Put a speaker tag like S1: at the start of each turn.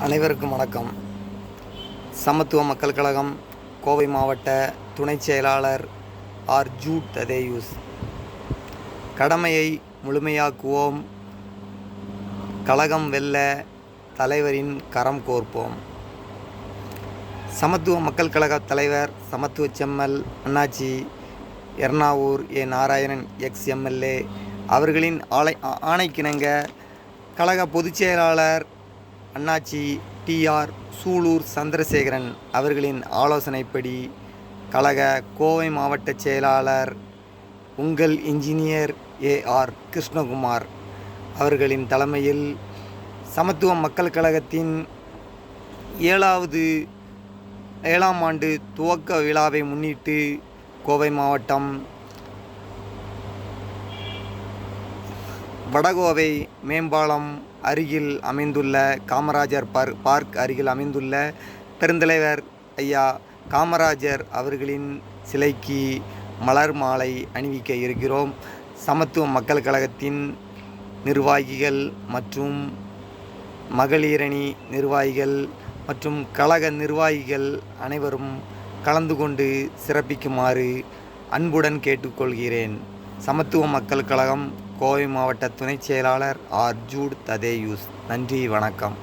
S1: அனைவருக்கும் வணக்கம். சமத்துவ மக்கள் கழகம் கோவை மாவட்ட துணைச் செயலாளர் ஆர். Jude Thaddeus. கடமையை முழுமையாக்குவோம். கழகம் வெல்ல தலைவரின் கரம் கோர்ப்போம். சமத்துவ மக்கள் கழக தலைவர் சமத்துவ செம்மல் அண்ணாச்சி Ernavur A. Narayanan ex. MLA அவர்களின் ஆலை ஆணைக்கிணங்க கழக பொதுச் செயலாளர் அண்ணாச்சி டிஆர் சூலூர் சந்திரசேகரன் அவர்களின் ஆலோசனைப்படி கழக கோவை மாவட்ட செயலாளர் உங்கள் இன்ஜினியர் ஏஆர் கிருஷ்ணகுமார் அவர்களின் தலைமையில் சமத்துவ மக்கள் கழகத்தின் ஏழாவது ஏழாம் ஆண்டு துவக்க விழாவை முன்னிட்டு கோவை மாவட்டம் வடகோவை மேம்பாலம் அருகில் அமைந்துள்ள காமராஜர் பார் பார்க் அருகில் அமைந்துள்ள பெருந்தலைவர் ஐயா காமராஜர் அவர்களின் சிலைக்கு மலர் மாலை அணிவிக்க இருக்கிறோம். சமத்துவ மக்கள் கழகத்தின் நிர்வாகிகள் மற்றும் மகளிரணி நிர்வாகிகள் மற்றும் கழக நிர்வாகிகள் அனைவரும் கலந்து கொண்டு சிறப்பிக்குமாறு அன்புடன் கேட்டுக்கொள்கிறேன். சமத்துவ மக்கள் கழகம் கோவை மாவட்ட துணைச் செயலாளர் ஆர் ஜூட் ததேயூஸ். நன்றி வணக்கம்.